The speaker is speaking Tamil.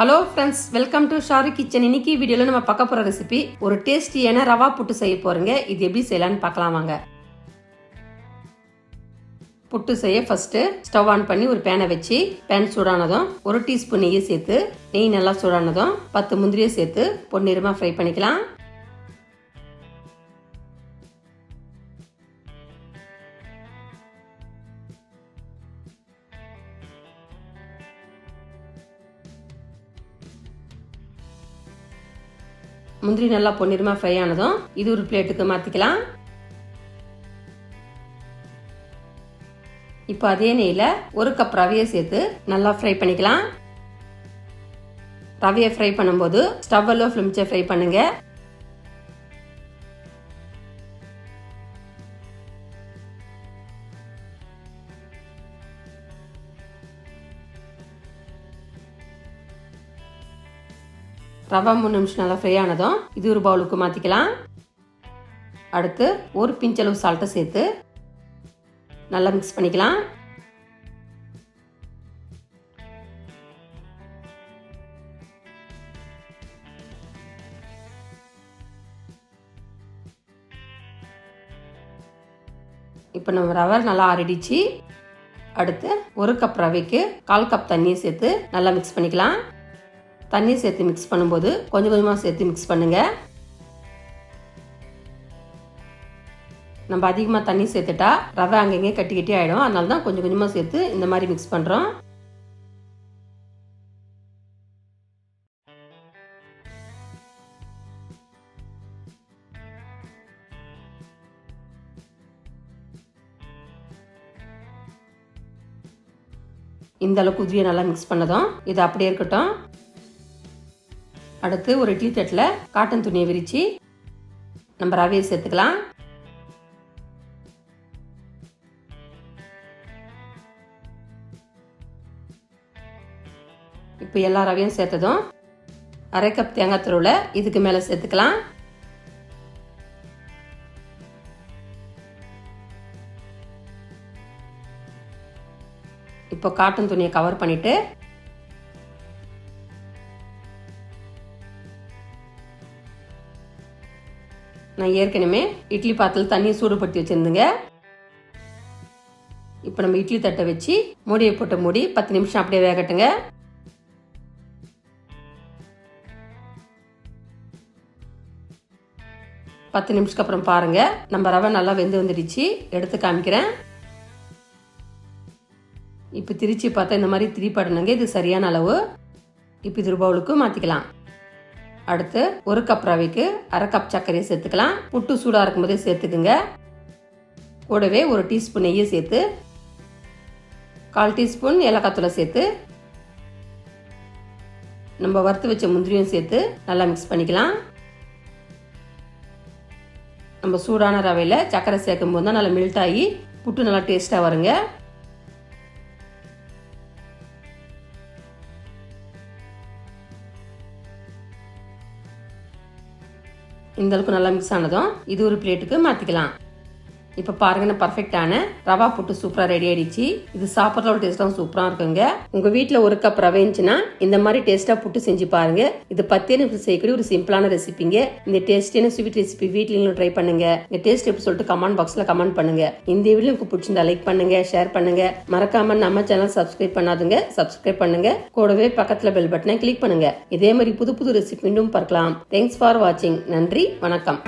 Hello friends welcome to Sharu kitchen இன்னைக்கு வீடியோவில் நம்ம பார்க்க போகிற ரெசிபி ஒரு டேஸ்டியான ரவா புட்டு செய்ய போகிறோங்க இது எப்படி செய்யலான்னு பார்க்கலாம் வாங்க. புட்டு செய்ய ஃபஸ்ட்டு ஸ்டவ் ஆன் பண்ணி ஒரு பேனை வச்சு பேன் சூடானதும் ஒரு டீஸ்பூன் நெய்யை சேர்த்து நெய் நல்லா சூடானதும் பத்து முந்திரியை சேர்த்து பொன்னிறமாக ஃப்ரை பண்ணிக்கலாம். முந்திரி நல்லா பொன்னிறமா ஃப்ரை ஆனதும் இது ஒரு பிளேட்டுக்கு மாற்றிக்கலாம் இப்போ அதே நெய்யில் ஒரு கப் ரவையை சேர்த்து நல்லா ஃப்ரை பண்ணிக்கலாம். ரவையை ஃப்ரை பண்ணும்போது ஸ்டவ்வில் ஃப்ளிம்ச்சை ஃப்ரை பண்ணுங்கள் ரவா மூணு நிமிஷம் நல்லா ஃப்ரை ஆனதும் இது ஒரு பவுலுக்கு மாற்றிக்கலாம் அடுத்து ஒரு பிஞ்சளவு சால்ட்டை சேர்த்து நல்லா மிக்ஸ் பண்ணிக்கலாம். இப்போ நம்ம ரவை நல்லா ஆறிடுச்சு. அடுத்து ஒரு கப் ரவைக்கு கால் கப் தண்ணியை சேர்த்து நல்லா மிக்ஸ் பண்ணிக்கலாம். தண்ணி சேர்த்து மிக்ஸ் பண்ணும்போது கொஞ்சம் கொஞ்சமாக சேர்த்து மிக்ஸ் பண்ணுங்கள் நம்ம அதிகமாக தண்ணி சேர்த்துட்டா ரவை அங்கங்கே கட்டி கட்டி ஆகிடும் அதனால தான் கொஞ்சம் கொஞ்சமாக சேர்த்து இந்த மாதிரி மிக்ஸ் பண்ணுறோம் இந்த அளவுக்கு உதிரியை நல்லா மிக்ஸ் பண்ணதும் இது அப்படியே இருக்கட்டும். அடுத்து ஒரு இட்லி தட்டில் காட்டன் துணியை விரித்து நம்ம ரவையை சேர்த்துக்கலாம். இப்போ எல்லா ரவையும் சேர்த்ததும் அரை கப் தேங்காய் துருவில் இதுக்கு மேலே சேர்த்துக்கலாம். இப்போ காட்டன் துணியை கவர் பண்ணிவிட்டு நான் ஏற்கனவே இட்லி பாத்திரத்தில் தண்ணி சூடுபடுத்தி வச்சுருந்தேங்க. இப்போ நம்ம இட்லி தட்டை வச்சு மூடியை போட்டு மூடி பத்து நிமிஷம் அப்படியே வேகட்டுங்க. பத்து நிமிஷத்துக்கு அப்புறம் பாருங்க. நம்ம ரவை நல்லா வெந்து வந்துடுச்சு. எடுத்து காமிக்கிறேன். இப்போ திரிச்சு பார்த்தா இந்த மாதிரி திரிப்படணுங்க இது சரியான அளவு. இப்போ இது ரூபாவுக்கு மாற்றிக்கலாம் அடுத்து ஒரு கப் ரவைக்கு அரை கப் சர்க்கரையை சேர்த்துக்கலாம். புட்டு சூடாக இருக்கும் போதே சேர்த்துக்குங்க. கூடவே ஒரு டீஸ்பூன் நெய்யை சேர்த்து கால் டீஸ்பூன் ஏலக்காத்தூளை சேர்த்து நம்ம வறுத்து வச்ச முந்திரியும் சேர்த்து நல்லா மிக்ஸ் பண்ணிக்கலாம். நம்ம சூடான ரவையில் சர்க்கரை சேர்க்கும் போது தான் நல்லா மெல்ட் ஆகி புட்டு நல்லா டேஸ்ட்டாக வருங்க. இந்த அளவுக்கு நல்லா மிக்ஸ் ஆனதும் இது ஒரு பிளேட்டுக்கு மாற்றிக்கலாம் இப்போ பாருங்க பர்ஃபெக்டான ரவா புட்டு சூப்பராக ரெடி ஆயிடுச்சு. இது சாப்பிட்றதோட டேஸ்ட்டாக சூப்பராக இருக்குங்க. உங்கள் வீட்டில் ஒரு கப் ரவை இருந்துச்சுன்னா இந்த மாதிரி டேஸ்ட்டாக புட்டு செஞ்சு பாருங்க. இது பத்தே நிமிஷம் செய்யக்கூடிய ஒரு சிம்பிளான ரெசிபிங்க இந்த டேஸ்டியான ஸ்வீட் ரெசிபி வீட்லையும் ட்ரை பண்ணுங்க. இந்த டேஸ்ட் எப்படி சொல்லிட்டு கமெண்ட் பாக்ஸில் கமெண்ட் பண்ணுங்க. இந்த வீடியோ உங்களுக்கு பிடிச்சிருந்தா லைக் பண்ணுங்க ஷேர் பண்ணுங்க. மறக்காம நம்ம சேனல் சப்ஸ்கிரைப் பண்ணாதுங்க. சப்ஸ்கிரைப் பண்ணுங்க. கூடவே பக்கத்தில் பெல் பட்டனை கிளிக் பண்ணுங்க. இதே மாதிரி புது புது ரெசிபி மீண்டும் பார்க்கலாம். தேங்க்ஸ் ஃபார் வாட்சிங் நன்றி வணக்கம்.